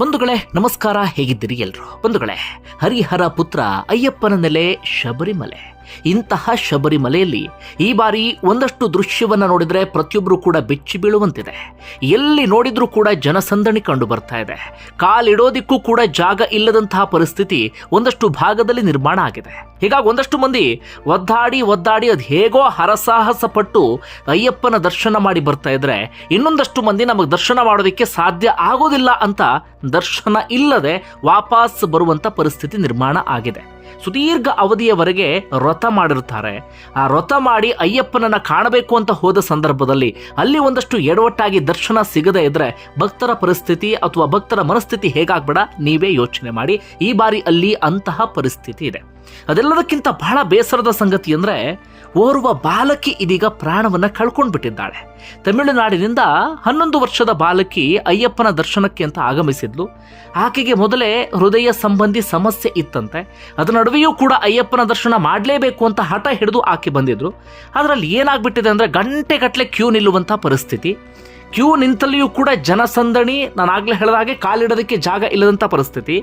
ಬಂಧುಗಳೇ ನಮಸ್ಕಾರ ಹೇಗಿದ್ದೀರಿ ಎಲ್ರು? ಬಂಧುಗಳೇ ಹರಿಹರ ಪುತ್ರ ಅಯ್ಯಪ್ಪನ ನೆಲೆ ಶಬರಿಮಲೆ. ಇಂತಹ ಶಬರಿಮಲೆಯಲ್ಲಿ ಈ ಬಾರಿ ಒಂದಷ್ಟು ದೃಶ್ಯವನ್ನು ನೋಡಿದ್ರೆ ಪ್ರತಿಯೊಬ್ಬರು ಕೂಡ ಬೆಚ್ಚಿ ಬೀಳುವಂತಿದೆ. ಎಲ್ಲಿ ನೋಡಿದ್ರೂ ಕೂಡ ಜನಸಂದಣಿ ಕಂಡು ಬರ್ತಾ ಇದೆ. ಕಾಲಿಡೋದಿಕ್ಕೂ ಕೂಡ ಜಾಗ ಇಲ್ಲದಂತಹ ಪರಿಸ್ಥಿತಿ ಒಂದಷ್ಟು ಭಾಗದಲ್ಲಿ ನಿರ್ಮಾಣ ಆಗಿದೆ. ಹೀಗಾಗಿ ಒಂದಷ್ಟು ಮಂದಿ ಒದ್ದಾಡಿ ಒದ್ದಾಡಿ ಅದು ಹೇಗೋ ಹರಸಾಹಸ ಪಟ್ಟು ಅಯ್ಯಪ್ಪನ ದರ್ಶನ ಮಾಡಿ ಬರ್ತಾ ಇದ್ರೆ ಇನ್ನೊಂದಷ್ಟು ಮಂದಿ ನಮಗೆ ದರ್ಶನ ಮಾಡೋದಕ್ಕೆ ಸಾಧ್ಯ ಆಗೋದಿಲ್ಲ ಅಂತ ದರ್ಶನ ಇಲ್ಲದೆ ವಾಪಸ್ ಬರುವಂತ ಪರಿಸ್ಥಿತಿ ನಿರ್ಮಾಣ ಆಗಿದೆ. ಸುದೀರ್ಘ ಅವಧಿಯವರೆಗೆ ವ್ರತ ಮಾಡಿರ್ತಾರೆ ಆ ವ್ರತ ಮಾಡಿ ಅಯ್ಯಪ್ಪನನ್ನ ಕಾಣಬೇಕು ಅಂತ ಹೋದ ಸಂದರ್ಭದಲ್ಲಿ ಅಲ್ಲಿ ಒಂದಷ್ಟು ಎಡವಟ್ಟಾಗಿ ದರ್ಶನ ಸಿಗದೇ ಇದ್ರೆ ಭಕ್ತರ ಪರಿಸ್ಥಿತಿ ಅಥವಾ ಭಕ್ತರ ಮನಸ್ಥಿತಿ ಹೇಗಾಗ್ಬೇಡ, ನೀವೇ ಯೋಚನೆ ಮಾಡಿ. ಈ ಬಾರಿ ಅಲ್ಲಿ ಅಂತಹ ಪರಿಸ್ಥಿತಿ ಇದೆ. ಅದೆಲ್ಲದಕ್ಕಿಂತ ಬಹಳ ಬೇಸರದ ಸಂಗತಿ ಅಂದರೆ ಓರ್ವ ಬಾಲಕಿ ಇದೀಗ ಪ್ರಾಣವನ್ನು ಕಳ್ಕೊಂಡು ಬಿಟ್ಟಿದ್ದಾಳೆ ತಮಿಳುನಾಡಿನಿಂದ ಹನ್ನೊಂದು ವರ್ಷದ ಬಾಲಕಿ ಅಯ್ಯಪ್ಪನ ದರ್ಶನಕ್ಕೆ ಅಂತ ಆಗಮಿಸಿದ್ಲು. ಆಕೆಗೆ ಮೊದಲೇ ಹೃದಯ ಸಂಬಂಧಿ ಸಮಸ್ಯೆ ಇತ್ತಂತೆ. ಅದರ ನಡುವೆಯೂ ಕೂಡ ಅಯ್ಯಪ್ಪನ ದರ್ಶನ ಮಾಡಲೇಬೇಕು ಅಂತ ಹಠ ಹಿಡಿದು ಆಕೆ ಬಂದಿದ್ರು. ಅದರಲ್ಲಿ ಏನಾಗ್ಬಿಟ್ಟಿದೆ ಅಂದರೆ ಗಂಟೆಗಟ್ಟಲೆ ಕ್ಯೂ ನಿಲ್ಲುವಂಥ ಪರಿಸ್ಥಿತಿ. ಕ್ಯೂ ನಿಂತಲ್ಲಿಯೂ ಕೂಡ ಜನಸಂದಣಿ, ನಾನು ಆಗಲೇ ಹೇಳಿದ ಹಾಗೆ ಕಾಲಿಡೋದಕ್ಕೆ ಜಾಗ ಇಲ್ಲದಂಥ ಪರಿಸ್ಥಿತಿ.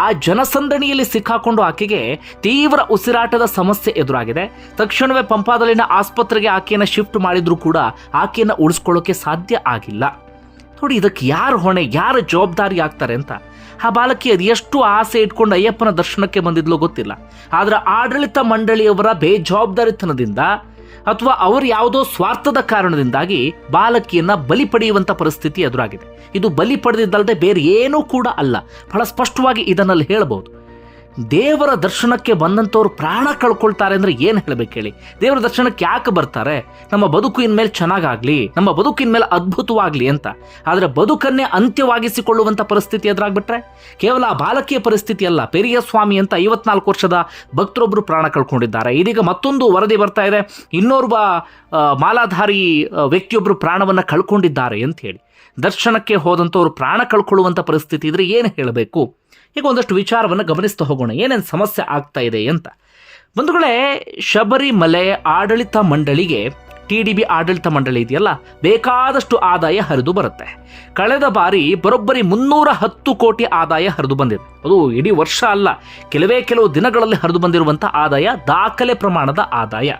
ಆ ಜನಸಂದಣಿಯಲ್ಲಿ ಸಿಕ್ಕಾಕೊಂಡು ಆಕೆಗೆ ತೀವ್ರ ಉಸಿರಾಟದ ಸಮಸ್ಯೆ ಎದುರಾಗಿದೆ. ತಕ್ಷಣವೇ ಪಂಪಾದಲ್ಲಿನ ಆಸ್ಪತ್ರೆಗೆ ಆಕೆಯನ್ನು ಶಿಫ್ಟ್ ಮಾಡಿದರೂ ಕೂಡ ಆಕೆಯನ್ನು ಉಳಿಸ್ಕೊಳ್ಳೋಕೆ ಸಾಧ್ಯ ಆಗಿಲ್ಲ. ನೋಡಿ, ಇದಕ್ಕೆ ಯಾರು ಹೊಣೆ, ಯಾರು ಜವಾಬ್ದಾರಿ ಆಗ್ತಾರೆ ಅಂತ? ಆ ಬಾಲಕಿ ಅದು ಎಷ್ಟು ಆಸೆ ಇಟ್ಕೊಂಡು ಅಯ್ಯಪ್ಪನ ದರ್ಶನಕ್ಕೆ ಬಂದಿದ್ಲೋ ಗೊತ್ತಿಲ್ಲ. ಆದರೆ ಆಡಳಿತ ಮಂಡಳಿಯವರ ಬೇಜವಾಬ್ದಾರಿತನದಿಂದ ಅಥವಾ ಅವರು ಯಾವುದೋ ಸ್ವಾರ್ಥದ ಕಾರಣದಿಂದಾಗಿ ಬಾಲಕಿಯನ್ನ ಬಲಿ ಪಡೆಯುವಂತ ಪರಿಸ್ಥಿತಿ ಎದುರಾಗಿದೆ. ಇದು ಬಲಿ ಪಡೆದಿದ್ದಲ್ಲದೆ ಬೇರೆ ಏನೂ ಕೂಡ ಅಲ್ಲ. ಬಹಳ ಸ್ಪಷ್ಟವಾಗಿ ಇದನ್ನಲ್ಲಿ ಹೇಳಬಹುದು. ದೇವರ ದರ್ಶನಕ್ಕೆ ಬಂದಂಥವ್ರು ಪ್ರಾಣ ಕಳ್ಕೊಳ್ತಾರೆ ಅಂದರೆ ಏನು ಹೇಳಬೇಕು ಹೇಳಿ? ದೇವರ ದರ್ಶನಕ್ಕೆ ಯಾಕೆ ಬರ್ತಾರೆ? ನಮ್ಮ ಬದುಕು ಇನ್ಮೇಲೆ ಚೆನ್ನಾಗಾಗಲಿ, ನಮ್ಮ ಬದುಕಿನ ಮೇಲೆ ಅದ್ಭುತವಾಗಲಿ ಅಂತ. ಆದರೆ ಬದುಕನ್ನೇ ಅಂತ್ಯವಾಗಿಸಿಕೊಳ್ಳುವಂಥ ಪರಿಸ್ಥಿತಿ ಎದುರಾಗ್ಬಿಟ್ರೆ? ಕೇವಲ ಆ ಬಾಲಕಿಯ ಪರಿಸ್ಥಿತಿ ಅಲ್ಲ, ಪೆರಿಯ ಸ್ವಾಮಿ ಅಂತ ಐವತ್ನಾಲ್ಕು ವರ್ಷದ ಭಕ್ತರೊಬ್ಬರು ಪ್ರಾಣ ಕಳ್ಕೊಂಡಿದ್ದಾರೆ. ಇದೀಗ ಮತ್ತೊಂದು ವರದಿ ಬರ್ತಾ ಇದೆ. ಇನ್ನೋರ್ವ ಮಾಲಾಧಾರಿ ವ್ಯಕ್ತಿಯೊಬ್ಬರು ಪ್ರಾಣವನ್ನು ಕಳ್ಕೊಂಡಿದ್ದಾರೆ ಅಂತ ಹೇಳಿ. ದರ್ಶನಕ್ಕೆ ಹೋದಂಥವ್ರು ಪ್ರಾಣ ಕಳ್ಕೊಳ್ಳುವಂಥ ಪರಿಸ್ಥಿತಿ ಇದ್ರೆ ಏನು ಹೇಳಬೇಕು? ಈಗ ಒಂದಷ್ಟು ವಿಚಾರವನ್ನು ಗಮನಿಸ್ತಾ ಹೋಗೋಣ. ಏನೇನು ಸಮಸ್ಯೆ ಆಗ್ತಾ ಇದೆ ಅಂತ. ಬಂಧುಗಳೇ ಶಬರಿಮಲೆ ಆಡಳಿತ ಮಂಡಳಿಗೆ ಟಿ ಡಿ ಬಿ ಆಡಳಿತ ಮಂಡಳಿ ಇದೆಯಲ್ಲ, ಬೇಕಾದಷ್ಟು ಆದಾಯ ಹರಿದು ಬರುತ್ತೆ. ಕಳೆದ ಬಾರಿ ಬರೋಬ್ಬರಿ ಮುನ್ನೂರ ಹತ್ತು ಕೋಟಿ ಆದಾಯ ಹರಿದು ಬಂದಿದೆ. ಅದು ಇಡೀ ವರ್ಷ ಅಲ್ಲ, ಕೆಲವೇ ಕೆಲವು ದಿನಗಳಲ್ಲಿ ಹರಿದು ಬಂದಿರುವಂಥ ಆದಾಯ, ದಾಖಲೆ ಪ್ರಮಾಣದ ಆದಾಯ.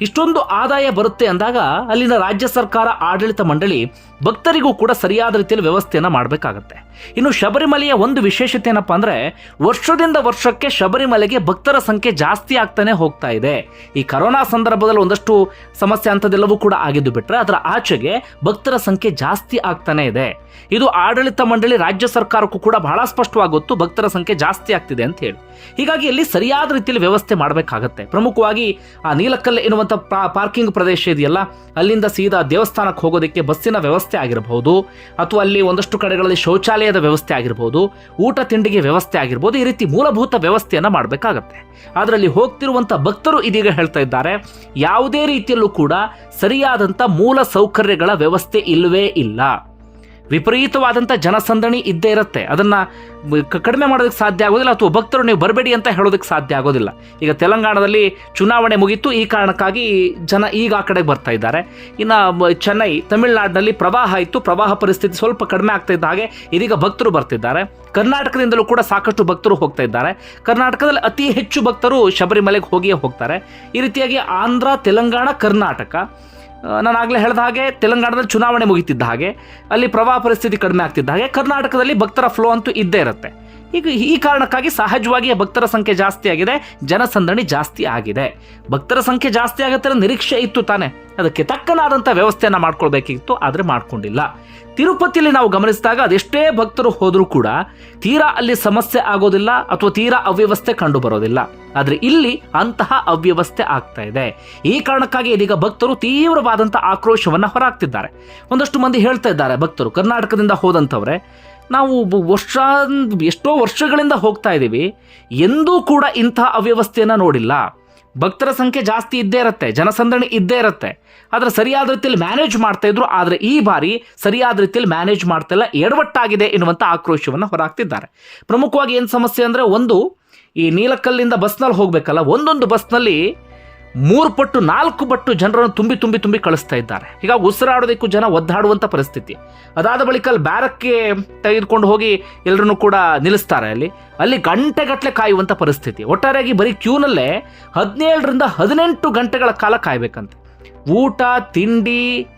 ಇಷ್ಟೊಂದು ಆದಾಯ ಬರುತ್ತೆ ಅಂದಾಗ ಅಲ್ಲಿನ ರಾಜ್ಯ ಸರ್ಕಾರ, ಆಡಳಿತ ಮಂಡಳಿ ಭಕ್ತರಿಗೂ ಕೂಡ ಸರಿಯಾದ ರೀತಿಯಲ್ಲಿ ವ್ಯವಸ್ಥೆಯನ್ನು ಮಾಡಬೇಕಾಗತ್ತೆ. ಇನ್ನು ಶಬರಿಮಲೆಯ ಒಂದು ವಿಶೇಷತೆ ಏನಪ್ಪ ಅಂದ್ರೆ, ವರ್ಷದಿಂದ ವರ್ಷಕ್ಕೆ ಶಬರಿಮಲೆಗೆ ಭಕ್ತರ ಸಂಖ್ಯೆ ಜಾಸ್ತಿ ಆಗ್ತಾನೆ ಹೋಗ್ತಾ ಇದೆ. ಈ ಕರೋನಾ ಸಂದರ್ಭದಲ್ಲಿ ಒಂದಷ್ಟು ಸಮಸ್ಯೆ ಅಂಥದ್ದೆಲ್ಲವೂ ಕೂಡ ಆಗಿದ್ದು ಬಿಟ್ರೆ ಅದರ ಆಚೆಗೆ ಭಕ್ತರ ಸಂಖ್ಯೆ ಜಾಸ್ತಿ ಆಗ್ತಾನೆ ಇದೆ. ಇದು ಆಡಳಿತ ಮಂಡಳಿ ರಾಜ್ಯ ಸರ್ಕಾರಕ್ಕೂ ಕೂಡ ಬಹಳ ಸ್ಪಷ್ಟವಾಗಿ ಗೊತ್ತು, ಭಕ್ತರ ಸಂಖ್ಯೆ ಜಾಸ್ತಿ ಆಗ್ತಿದೆ ಅಂತ ಹೇಳಿ. ಹೀಗಾಗಿ ಇಲ್ಲಿ ಸರಿಯಾದ ರೀತಿಯಲ್ಲಿ ವ್ಯವಸ್ಥೆ ಮಾಡಬೇಕಾಗತ್ತೆ. ಪ್ರಮುಖವಾಗಿ ಆ ನೀಲಕಲ್ಲೆ ಎನ್ನುವಂಥ ಪಾರ್ಕಿಂಗ್ ಪ್ರದೇಶ ಇದೆಯಲ್ಲ, ಅಲ್ಲಿಂದ ಸೀದಾ ದೇವಸ್ಥಾನಕ್ಕೆ ಹೋಗೋದಕ್ಕೆ ಬಸ್ಸಿನ ವ್ಯವಸ್ಥೆ ಆಗಿರಬಹುದು ಅಥವಾ ಅಲ್ಲಿ ಒಂದಷ್ಟು ಕಡೆಗಳಲ್ಲಿ ಶೌಚಾಲಯದ ವ್ಯವಸ್ಥೆ ಆಗಿರಬಹುದು ಊಟ ತಿಂಡಿಗೆ ವ್ಯವಸ್ಥೆ ಆಗಿರ್ಬೋದು, ಈ ರೀತಿ ಮೂಲಭೂತ ವ್ಯವಸ್ಥೆಯನ್ನು ಮಾಡಬೇಕಾಗತ್ತೆ. ಅದರಲ್ಲಿ ಹೋಗ್ತಿರುವಂಥ ಭಕ್ತರು ಇದೀಗ ಹೇಳ್ತಾ ಇದ್ದಾರೆ, ಯಾವುದೇ ರೀತಿಯಲ್ಲೂ ಕೂಡ ಸರಿಯಾದಂಥ ಮೂಲ ಸೌಕರ್ಯಗಳ ವ್ಯವಸ್ಥೆ ಇಲ್ಲವೇ ಇಲ್ಲ. ವಿಪರೀತವಾದಂಥ ಜನಸಂದಣಿ ಇದ್ದೇ ಇರುತ್ತೆ. ಅದನ್ನು ಕಡಿಮೆ ಮಾಡೋದಕ್ಕೆ ಸಾಧ್ಯ ಆಗೋದಿಲ್ಲ ಅಥವಾ ಭಕ್ತರು ನೀವು ಬರಬೇಡಿ ಅಂತ ಹೇಳೋದಕ್ಕೆ ಸಾಧ್ಯ ಆಗೋದಿಲ್ಲ. ಈಗ ತೆಲಂಗಾಣದಲ್ಲಿ ಚುನಾವಣೆ ಮುಗಿತು, ಈ ಕಾರಣಕ್ಕಾಗಿ ಜನ ಈಗ ಆ ಕಡೆಗೆ ಬರ್ತಾ ಇದ್ದಾರೆ. ಇನ್ನು ಚೆನ್ನೈ, ತಮಿಳುನಾಡಿನಲ್ಲಿ ಪ್ರವಾಹ ಇತ್ತು, ಪ್ರವಾಹ ಪರಿಸ್ಥಿತಿ ಸ್ವಲ್ಪ ಕಡಿಮೆ ಆಗ್ತಾ ಇದ್ದ ಹಾಗೆ ಇದೀಗ ಭಕ್ತರು ಬರ್ತಿದ್ದಾರೆ. ಕರ್ನಾಟಕದಿಂದಲೂ ಕೂಡ ಸಾಕಷ್ಟು ಭಕ್ತರು ಹೋಗ್ತಾ ಇದ್ದಾರೆ. ಕರ್ನಾಟಕದಲ್ಲಿ ಅತಿ ಹೆಚ್ಚು ಭಕ್ತರು ಶಬರಿಮಲೆಗೆ ಹೋಗಿಯೇ ಹೋಗ್ತಾರೆ. ಈ ರೀತಿಯಾಗಿ ಆಂಧ್ರ, ತೆಲಂಗಾಣ, ಕರ್ನಾಟಕ. ನಾನು ಆಗಲೇ ಹೇಳಿದ ಹಾಗೆ ತೆಲಂಗಾಣದಲ್ಲಿ ಚುನಾವಣೆ ಮುಗಿತಿದ್ದ ಹಾಗೆ ಅಲ್ಲಿ ಪ್ರವಾಹ ಪರಿಸ್ಥಿತಿ ಕಡಿಮೆ ಆಗ್ತಿದ್ದ ಹಾಗೆ ಕರ್ನಾಟಕದಲ್ಲಿ ಭಕ್ತರ ಫ್ಲೋ ಅಂತೂ ಇದ್ದೇ ಇರುತ್ತೆ. ಈಗ ಈ ಕಾರಣಕ್ಕಾಗಿ ಸಹಜವಾಗಿ ಭಕ್ತರ ಸಂಖ್ಯೆ ಜಾಸ್ತಿ ಆಗಿದೆ, ಜನಸಂದಣಿ ಜಾಸ್ತಿ ಆಗಿದೆ. ಭಕ್ತರ ಸಂಖ್ಯೆ ಜಾಸ್ತಿ ಆಗುತ್ತೆ ನಿರೀಕ್ಷೆ ಇತ್ತು ತಾನೆ. ಅದಕ್ಕೆ ತಕ್ಕನಾದಂಥ ವ್ಯವಸ್ಥೆಯನ್ನು ಮಾಡ್ಕೊಳ್ಬೇಕಿತ್ತು, ಆದರೆ ಮಾಡ್ಕೊಂಡಿಲ್ಲ. ತಿರುಪತಿಯಲ್ಲಿ ನಾವು ಗಮನಿಸಿದಾಗ ಅದೆಷ್ಟೇ ಭಕ್ತರು ಹೋದರೂ ಕೂಡ ತೀರಾ ಅಲ್ಲಿ ಸಮಸ್ಯೆ ಆಗೋದಿಲ್ಲ ಅಥವಾ ತೀರಾ ಅವ್ಯವಸ್ಥೆ ಕಂಡು ಬರೋದಿಲ್ಲ ಆದರೆ ಇಲ್ಲಿ ಅಂತಹ ಅವ್ಯವಸ್ಥೆ ಆಗ್ತಾ ಇದೆ. ಈ ಕಾರಣಕ್ಕಾಗಿ ಇದೀಗ ಭಕ್ತರು ತೀವ್ರವಾದಂಥ ಆಕ್ರೋಶವನ್ನು ಹೊರಹಾಕ್ತಿದ್ದಾರೆ. ಒಂದಷ್ಟು ಮಂದಿ ಹೇಳ್ತಾ ಇದ್ದಾರೆ, ಭಕ್ತರು ಕರ್ನಾಟಕದಿಂದ ಹೋದಂಥವ್ರೆ ನಾವು ವರ್ಷ, ಎಷ್ಟೋ ವರ್ಷಗಳಿಂದ ಹೋಗ್ತಾ ಇದ್ದೀವಿ, ಎಂದೂ ಕೂಡ ಇಂತಹ ಅವ್ಯವಸ್ಥೆಯನ್ನು ನೋಡಿಲ್ಲ. ಭಕ್ತರ ಸಂಖ್ಯೆ ಜಾಸ್ತಿ ಇದ್ದೇ ಇರುತ್ತೆ, ಜನಸಂದಣಿ ಇದ್ದೇ ಇರುತ್ತೆ. ಆದರೆ ಸರಿಯಾದ ರೀತಿಯಲ್ಲಿ ಮ್ಯಾನೇಜ್ ಮಾಡ್ತಾ ಇದ್ರು, ಆದರೆ ಈ ಬಾರಿ ಸರಿಯಾದ ರೀತಿಯಲ್ಲಿ ಮ್ಯಾನೇಜ್ ಮಾಡ್ತಾ ಇಲ್ಲ, ಎಡವಟ್ಟಾಗಿದೆ ಎನ್ನುವಂಥ ಆಕ್ರೋಶವನ್ನು ಹೊರಹಾಕ್ತಿದ್ದಾರೆ. ಪ್ರಮುಖವಾಗಿ ಏನು ಸಮಸ್ಯೆ ಅಂದರೆ ಒಂದು, ಈ ನೀಲಕಲ್ಲಿಂದ ಬಸ್ನಲ್ಲಿ ಹೋಗಬೇಕಲ್ಲ, ಒಂದೊಂದು ಬಸ್ನಲ್ಲಿ ಮೂರು ಪಟ್ಟು, ನಾಲ್ಕು ಪಟ್ಟು ಜನರನ್ನು ತುಂಬಿ ತುಂಬಿ ತುಂಬಿ ಕಳಿಸ್ತಾ ಇದ್ದಾರೆ. ಹೀಗಾಗಿ ಉಸಿರಾಡೋದಕ್ಕೂ ಜನ ಒದ್ದಾಡುವಂಥ ಪರಿಸ್ಥಿತಿ. ಅದಾದ ಬಳಿಕ ಅಲ್ಲಿ ಬ್ಯಾರಕ್ಕೆ ತೆಗೆದುಕೊಂಡು ಹೋಗಿ ಎಲ್ಲರನ್ನು ಕೂಡ ನಿಲ್ಲಿಸ್ತಾರೆ ಅಲ್ಲಿ. ಅಲ್ಲಿ ಗಂಟೆಗಟ್ಟಲೆ ಕಾಯುವಂಥ ಪರಿಸ್ಥಿತಿ. ಒಟ್ಟಾರೆಯಾಗಿ ಬರೀ ಕ್ಯೂನಲ್ಲೇ ಹದಿನೇಳರಿಂದ ಹದಿನೆಂಟು ಗಂಟೆಗಳ ಕಾಲ ಕಾಯಬೇಕಂತೆ. ಊಟ, ತಿಂಡಿ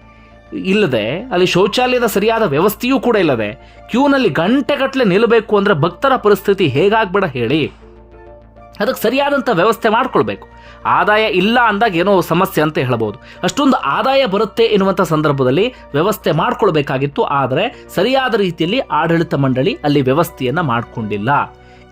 ಇಲ್ಲದೆ ಅಲ್ಲಿ ಶೌಚಾಲಯದ ಸರಿಯಾದ ವ್ಯವಸ್ಥೆಯೂ ಕೂಡ ಇಲ್ಲದೆ ಕ್ಯೂನಲ್ಲಿ ಗಂಟೆಗಟ್ಟಲೆ ನಿಲ್ಲಬೇಕು ಅಂದರೆ ಭಕ್ತರ ಪರಿಸ್ಥಿತಿ ಹೇಗಾಗ್ಬೇಡ ಹೇಳಿ. ಅದಕ್ಕೆ ಸರಿಯಾದಂಥ ವ್ಯವಸ್ಥೆ ಮಾಡಿಕೊಳ್ಬೇಕು. ಆದಾಯ ಇಲ್ಲ ಅಂದಾಗ ಏನೋ ಸಮಸ್ಯೆ ಅಂತ ಹೇಳ್ಬೋದು. ಅಷ್ಟೊಂದು ಆದಾಯ ಬರುತ್ತೆ ಎನ್ನುವಂಥ ಸಂದರ್ಭದಲ್ಲಿ ವ್ಯವಸ್ಥೆ ಮಾಡಿಕೊಳ್ಬೇಕಾಗಿತ್ತು, ಆದರೆ ಸರಿಯಾದ ರೀತಿಯಲ್ಲಿ ಆಡಳಿತ ಮಂಡಳಿ ಅಲ್ಲಿ ವ್ಯವಸ್ಥೆಯನ್ನು ಮಾಡಿಕೊಂಡಿಲ್ಲ.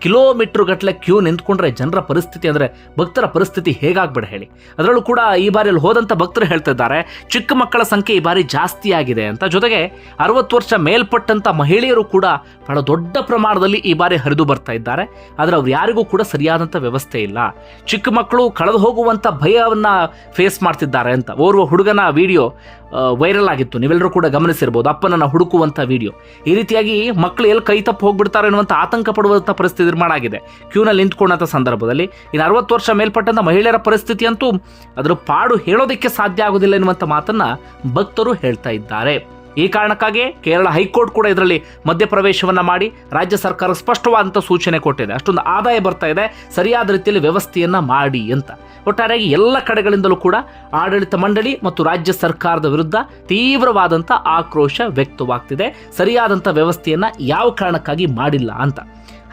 ಕಿಲೋಮೀಟರ್ ಗಟ್ಟಲೆ ಕ್ಯೂ ನಿಂತ್ಕೊಂಡ್ರೆ ಜನರ ಪರಿಸ್ಥಿತಿ ಅಂದರೆ ಭಕ್ತರ ಪರಿಸ್ಥಿತಿ ಹೇಗಾಗ್ಬಿಡ ಹೇಳಿ. ಅದರಲ್ಲೂ ಕೂಡ ಈ ಬಾರಿ ಅಲ್ಲಿ ಹೋದಂಥ ಭಕ್ತರು ಹೇಳ್ತಿದ್ದಾರೆ, ಚಿಕ್ಕ ಮಕ್ಕಳ ಸಂಖ್ಯೆ ಈ ಬಾರಿ ಜಾಸ್ತಿ ಆಗಿದೆ ಅಂತ. ಜೊತೆಗೆ ಅರವತ್ತು ವರ್ಷ ಮೇಲ್ಪಟ್ಟಂಥ ಮಹಿಳೆಯರು ಕೂಡ ಬಹಳ ದೊಡ್ಡ ಪ್ರಮಾಣದಲ್ಲಿ ಈ ಬಾರಿ ಹರಿದು ಬರ್ತಾ ಇದ್ದಾರೆ. ಆದರೆ ಅವ್ರು ಯಾರಿಗೂ ಕೂಡ ಸರಿಯಾದಂಥ ವ್ಯವಸ್ಥೆ ಇಲ್ಲ. ಚಿಕ್ಕ ಮಕ್ಕಳು ಕಳೆದು ಹೋಗುವಂಥ ಭಯವನ್ನು ಫೇಸ್ ಮಾಡ್ತಿದ್ದಾರೆ ಅಂತ. ಓರ್ವ ಹುಡುಗನ ವಿಡಿಯೋ ವೈರಲ್ ಆಗಿತ್ತು. ನೀವೆಲ್ಲರೂ ಕೂಡ ಗಮನಿಸಿರ್ಬೋದು, ಅಪ್ಪನನ್ನು ಹುಡುಕುವಂಥ ವಿಡಿಯೋ ಈ ರೀತಿಯಾಗಿ ಮಕ್ಕಳು ಎಲ್ಲಿ ಕೈ ತಪ್ಪು ಹೋಗ್ಬಿಡ್ತಾರೆ ಅನ್ನುವಂಥ ಆತಂಕ ಪಡುವಂಥ ಪರಿಸ್ಥಿತಿ ನಿರ್ಮಾಣ ಆಗಿದೆ ಕ್ಯೂನಲ್ಲಿ ನಿಂತ್ಕೊಂಡಂಥ ಸಂದರ್ಭದಲ್ಲಿ ಇನ್ನು ಅರವತ್ತು ವರ್ಷ ಮೇಲ್ಪಟ್ಟಂಥ ಮಹಿಳೆಯರ ಪರಿಸ್ಥಿತಿ ಅಂತೂ ಅದರ ಪಾಡು ಹೇಳೋದಕ್ಕೆ ಸಾಧ್ಯ ಆಗೋದಿಲ್ಲ ಎನ್ನುವಂಥ ಮಾತನ್ನ ಭಕ್ತರು ಹೇಳ್ತಾ ಇದ್ದಾರೆ. ಈ ಕಾರಣಕ್ಕಾಗಿ ಕೇರಳ ಹೈಕೋರ್ಟ್ ಕೂಡ ಇದರಲ್ಲಿ ಮಧ್ಯಪ್ರವೇಶವನ್ನ ಮಾಡಿ ರಾಜ್ಯ ಸರ್ಕಾರ ಸ್ಪಷ್ಟವಾದಂಥ ಸೂಚನೆ ಕೊಟ್ಟಿದೆ. ಅಷ್ಟೊಂದು ಆದಾಯ ಬರ್ತಾ ಇದೆ. ಸರಿಯಾದ ರೀತಿಯಲ್ಲಿ ವ್ಯವಸ್ಥೆಯನ್ನ ಮಾಡಿ ಅಂತ. ಒಟ್ಟಾರೆಯಾಗಿ ಎಲ್ಲ ಕಡೆಗಳಿಂದಲೂ ಕೂಡ ಆಡಳಿತ ಮಂಡಳಿ ಮತ್ತು ರಾಜ್ಯ ಸರ್ಕಾರದ ವಿರುದ್ಧ ತೀವ್ರವಾದಂಥ ಆಕ್ರೋಶ ವ್ಯಕ್ತವಾಗ್ತಿದೆ. ಸರಿಯಾದಂಥ ವ್ಯವಸ್ಥೆಯನ್ನ ಯಾವ ಕಾರಣಕ್ಕಾಗಿ ಮಾಡಿಲ್ಲ ಅಂತ.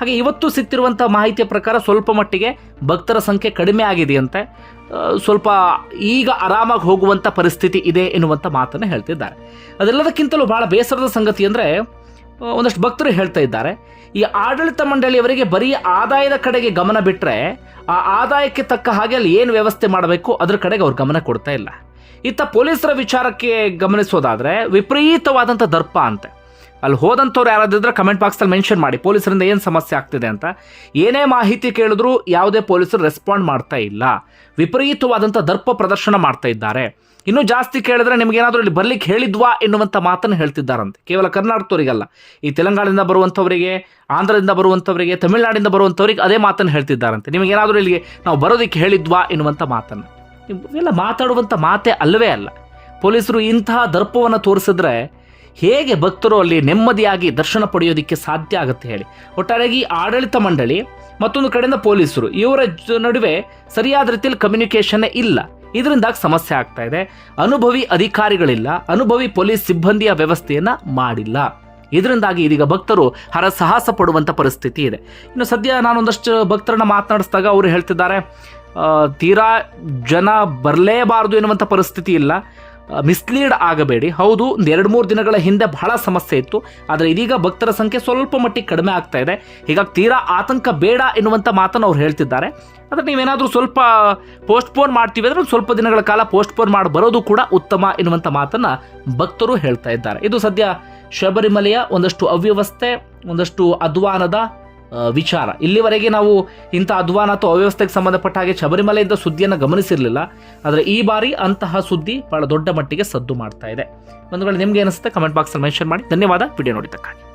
ಹಾಗೆ ಇವತ್ತು ಸಿಗ್ತಿರುವಂಥ ಮಾಹಿತಿಯ ಪ್ರಕಾರ ಸ್ವಲ್ಪ ಮಟ್ಟಿಗೆ ಭಕ್ತರ ಸಂಖ್ಯೆ ಕಡಿಮೆ ಆಗಿದೆಯಂತೆ. ಸ್ವಲ್ಪ ಈಗ ಆರಾಮಾಗಿ ಹೋಗುವಂಥ ಪರಿಸ್ಥಿತಿ ಇದೆ ಎನ್ನುವಂಥ ಮಾತನ್ನು ಹೇಳ್ತಿದ್ದಾರೆ. ಅದೆಲ್ಲದಕ್ಕಿಂತಲೂ ಭಾಳ ಬೇಸರದ ಸಂಗತಿ ಅಂದರೆ ಒಂದಷ್ಟು ಭಕ್ತರು ಹೇಳ್ತಾ ಇದ್ದಾರೆ. ಈ ಆಡಳಿತ ಮಂಡಳಿಯವರಿಗೆ ಬರೀ ಆದಾಯದ ಕಡೆಗೆ ಗಮನ ಬಿಟ್ಟರೆ ಆ ಆದಾಯಕ್ಕೆ ತಕ್ಕ ಹಾಗೆ ಅಲ್ಲಿ ಏನು ವ್ಯವಸ್ಥೆ ಮಾಡಬೇಕು ಅದ್ರ ಕಡೆಗೆ ಅವ್ರು ಗಮನ ಕೊಡ್ತಾ ಇಲ್ಲ. ಇತ್ತ ಪೊಲೀಸರ ವಿಚಾರಕ್ಕೆ ಗಮನಿಸೋದಾದರೆ ವಿಪರೀತವಾದಂಥ ದರ್ಪ ಅಂತೆ. ಅಲ್ಲಿ ಹೋದಂಥವ್ರು ಯಾರಾದಿದ್ರೆ ಕಮೆಂಟ್ ಬಾಕ್ಸಲ್ಲಿ ಮೆನ್ಷನ್ ಮಾಡಿ. ಪೊಲೀಸರಿಂದ ಏನು ಸಮಸ್ಯೆ ಆಗ್ತಿದೆ ಅಂತ ಏನೇ ಮಾಹಿತಿ ಕೇಳಿದ್ರು ಯಾವುದೇ ಪೊಲೀಸರು ರೆಸ್ಪಾಂಡ್ ಮಾಡ್ತಾ ಇಲ್ಲ. ವಿಪರೀತವಾದಂಥ ದರ್ಪ ಪ್ರದರ್ಶನ ಮಾಡ್ತಾ ಇದ್ದಾರೆ. ಇನ್ನೂ ಜಾಸ್ತಿ ಕೇಳಿದ್ರೆ ನಿಮಗೇನಾದರೂ ಇಲ್ಲಿ ಬರ್ಲಿಕ್ಕೆ ಹೇಳಿದ್ವಾ ಎನ್ನುವಂಥ ಮಾತನ್ನು ಹೇಳ್ತಿದ್ದಾರಂತೆ. ಕೇವಲ ಕರ್ನಾಟಕದವರಿಗಲ್ಲ. ಈ ತೆಲಂಗಾಣದಿಂದ ಬರುವಂಥವರಿಗೆ, ಆಂಧ್ರದಿಂದ ಬರುವಂಥವರಿಗೆ, ತಮಿಳುನಾಡಿಂದ ಬರುವಂಥವ್ರಿಗೆ ಅದೇ ಮಾತನ್ನು ಹೇಳ್ತಿದ್ದಾರಂತೆ. ನಿಮಗೇನಾದರೂ ಇಲ್ಲಿಗೆ ನಾವು ಬರೋದಕ್ಕೆ ಹೇಳಿದ್ವಾ ಎನ್ನುವಂಥ ಮಾತನ್ನು. ಇವೆಲ್ಲ ಮಾತಾಡುವಂಥ ಮಾತೇ ಅಲ್ಲವೇ ಅಲ್ಲ. ಪೊಲೀಸರು ಇಂತಹ ದರ್ಪವನ್ನು ತೋರಿಸಿದ್ರೆ ಹೇಗೆ ಭಕ್ತರು ಅಲ್ಲಿ ನೆಮ್ಮದಿಯಾಗಿ ದರ್ಶನ ಪಡೆಯೋದಕ್ಕೆ ಸಾಧ್ಯ ಆಗುತ್ತೆ ಹೇಳಿ. ಒಟ್ಟಾರೆಯಾಗಿ ಆಡಳಿತ ಮಂಡಳಿ ಮತ್ತೊಂದು ಕಡೆಯಿಂದ ಪೊಲೀಸರು, ಇವರ ನಡುವೆ ಸರಿಯಾದ ರೀತಿಯಲ್ಲಿ ಕಮ್ಯುನಿಕೇಷನ್ನೇ ಇಲ್ಲ. ಇದರಿಂದಾಗಿ ಸಮಸ್ಯೆ ಆಗ್ತಾ ಇದೆ. ಅನುಭವಿ ಅಧಿಕಾರಿಗಳಿಲ್ಲ. ಅನುಭವಿ ಪೊಲೀಸ್ ಸಿಬ್ಬಂದಿಯ ವ್ಯವಸ್ಥೆಯನ್ನ ಮಾಡಿಲ್ಲ. ಇದರಿಂದಾಗಿ ಇದೀಗ ಭಕ್ತರು ಹರಸಾಹಸ ಪಡುವಂಥ ಪರಿಸ್ಥಿತಿ ಇದೆ. ಇನ್ನು ಸದ್ಯ ನಾನೊಂದಷ್ಟು ಭಕ್ತರನ್ನ ಮಾತನಾಡಿಸಿದಾಗ ಅವರು ಹೇಳ್ತಿದ್ದಾರೆ ತೀರಾ ಜನ ಬರಲೇಬಾರದು ಎನ್ನುವಂಥ ಪರಿಸ್ಥಿತಿ ಇಲ್ಲ. ಮಿಸ್ಲೀಡ್ ಆಗಬೇಡಿ. ಹೌದು, ಒಂದು ಎರಡು ಮೂರು ದಿನಗಳ ಹಿಂದೆ ಬಹಳ ಸಮಸ್ಯೆ ಇತ್ತು. ಆದರೆ ಇದೀಗ ಭಕ್ತರ ಸಂಖ್ಯೆ ಸ್ವಲ್ಪ ಮಟ್ಟಿಗೆ ಕಡಿಮೆ ಆಗ್ತಾ ಇದೆ. ಹೀಗಾಗಿ ತೀರಾ ಆತಂಕ ಬೇಡ ಎನ್ನುವಂಥ ಮಾತನ್ನು ಅವ್ರು ಹೇಳ್ತಿದ್ದಾರೆ. ಆದರೆ ನೀವೇನಾದರೂ ಸ್ವಲ್ಪ ಪೋಸ್ಟ್ಪೋನ್ ಮಾಡ್ತೀವಿ ಅಂದರೆ ಸ್ವಲ್ಪ ದಿನಗಳ ಕಾಲ ಪೋಸ್ಟ್ಪೋನ್ ಮಾಡಿ ಬರೋದು ಕೂಡ ಉತ್ತಮ ಎನ್ನುವಂಥ ಮಾತನ್ನು ಭಕ್ತರು ಹೇಳ್ತಾ ಇದ್ದಾರೆ. ಇದು ಸದ್ಯ ಶಬರಿಮಲೆಯ ಒಂದಷ್ಟು ಅವ್ಯವಸ್ಥೆ, ಒಂದಷ್ಟು ಅಧ್ವಾನದ ವಿಚಾರ. ಇಲ್ಲಿವರೆಗೆ ನಾವು ಇಂಥ ಅಧ್ವಾನ ಅಥವಾ ಅವ್ಯವಸ್ಥೆಗೆ ಸಂಬಂಧಪಟ್ಟ ಹಾಗೆ ಶಬರಿಮಲೆಯಿಂದ ಸುದ್ದಿಯನ್ನು ಗಮನಿಸಿರಲಿಲ್ಲ. ಆದರೆ ಈ ಬಾರಿ ಅಂತಹ ಸುದ್ದಿ ಬಹಳ ದೊಡ್ಡ ಮಟ್ಟಿಗೆ ಸದ್ದು ಮಾಡ್ತಾ ಇದೆ. ಒಂದು ವೇಳೆ ನಿಮ್ಗೆ ಅನಿಸುತ್ತೆ ಕಮೆಂಟ್ ಬಾಕ್ಸಲ್ಲಿ ಮೆನ್ಷನ್ ಮಾಡಿ. ಧನ್ಯವಾದ. ವಿಡಿಯೋ ನೋಡಿದ್ದಕ್ಕಾಗಿ.